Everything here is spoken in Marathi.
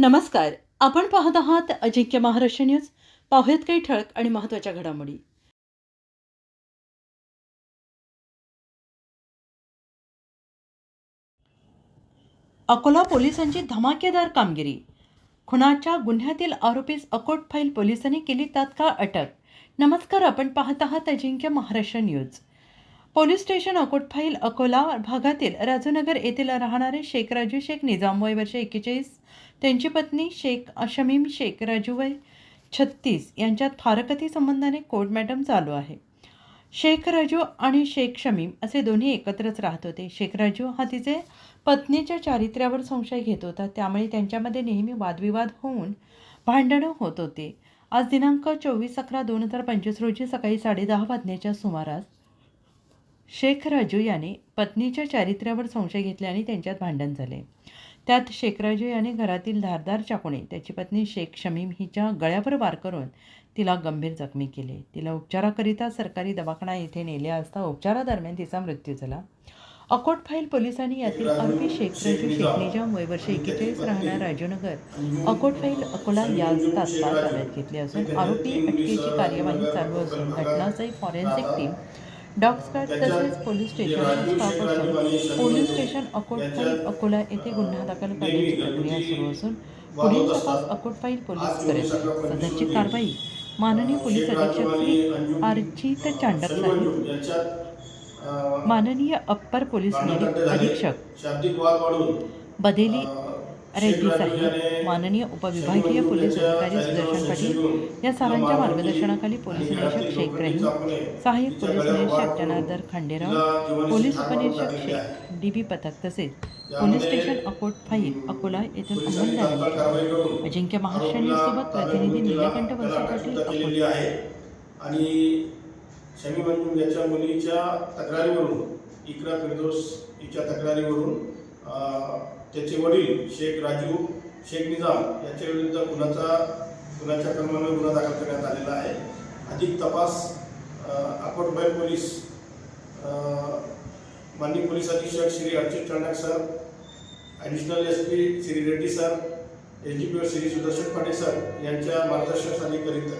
नमस्कार. आपण पाहत आहात अजिंक्य महाराष्ट्र न्यूज. पाहूयात काही ठळक आणि महत्त्वाच्या घडामोडी. अकोला पोलिसांची धमाकेदार कामगिरी. खुनाच्या गुन्ह्यातील आरोपीस अकोट फाईल पोलिसांनी केली तात्काळ अटक. नमस्कार आपण पाहत आहात Ajinkya Maharashtra news. Police station Akot File Akola भागातील राजूनगर येथील राहणारे शेख राजू शेख निजाम वय वर्ष एक्केचाळीस त्यांची पत्नी शेख शमीम शेख राजू वय छत्तीस यांच्यात फारकती संबंधाने कोर्ट मॅडम चालू आहे. शेख राजू आणि शेख शमीम असे दोन्ही एकत्रच राहत होते. शेख राजू हा तिचे पत्नीच्या चारित्र्यावर संशय घेत होता. त्यामुळे त्यांच्यामध्ये नेहमी वादविवाद होऊन भांडणं होत होते. आज दिनांक चोवीस अकरा दोन हजार पंचवीस रोजी सकाळी साडेदहा वाजण्याच्या सुमारास शेख राजू याने पत्नीच्या चारित्र्यावर संशय घेतल्याने त्यांच्यात भांडण झाले. त्यात शेख राजू याने घरातील धारदार चाकूने त्याची पत्नी शेख शमीम हिच्या गळ्यावर वार करून तिला गंभीर जखमी केले. तिला उपचाराकरिता सरकारी दवाखाना येथे नेले असता उपचारादरम्यान तिचा मृत्यू झाला. अकोट फाईल पोलिसांनी यातील आरोपी शेख राजू शेख वय वर्ष एकेचाळीस राहणार राजूनगर अकोट फाईल अकोला या तात्काळ ताब्यात घेतले असून आरोपी अटकेची कार्यवाही चालू असून घटनास्थळी फॉरेन्सिक टीम डॉग स्क्वॉड तसेच पोलीस स्टेशनचा स्टाफ असून police station Akot file Akola येथे गुन्हा दाखल करण्याची प्रक्रिया सुरू असून पुढील तपास अकोट फाईल पोलीस करेल. सदरची कारवाई माननीय पोलीस अधीक्षक श्री अर्जित चांडक साहेब माननीय अप्पर पोलीस निरीक्षक अधीक्षक बदेली अ, रेड्डी साहेब माननीय उपविभागीय पोलीस अधिकारी सुदर्शन पाटील या सरांच्या मार्गदर्शनाखाली पोलीस निरीक्षक शेख रहीम सहाय्यक पोलीस निरीक्षक जनार्दन खांडेराव पोलीस उपनिरीक्षक शेख डी बी पथक तसेच police station Akot file Akola येथून अंमलदारांनी अजिंक्य महाराष्ट्र न्यूजसोबत प्रतिनिधी नीलकंठ वंशी पाटील आणि शमी मंजूम याच्या मुलीच्या तक्रारीवरून इकरा फिरदोस हिच्या तक्रारीवरून त्याचे वडील शेख राजीव शेख निजाम यांच्या विरुद्ध गुन्ह्याचा गुन्ह्याच्या क्रमाने गुन्हा दाखल करण्यात आलेला आहे. अधिक तपास अकोटबाई पोलीस माननीय पोलीस अधीक्षक Shri Archit Chandak sir additional S P Shri Reddy sir S D P O Shri Sudarshan Patil sir यांच्या मार्गदर्शनाखाली करीत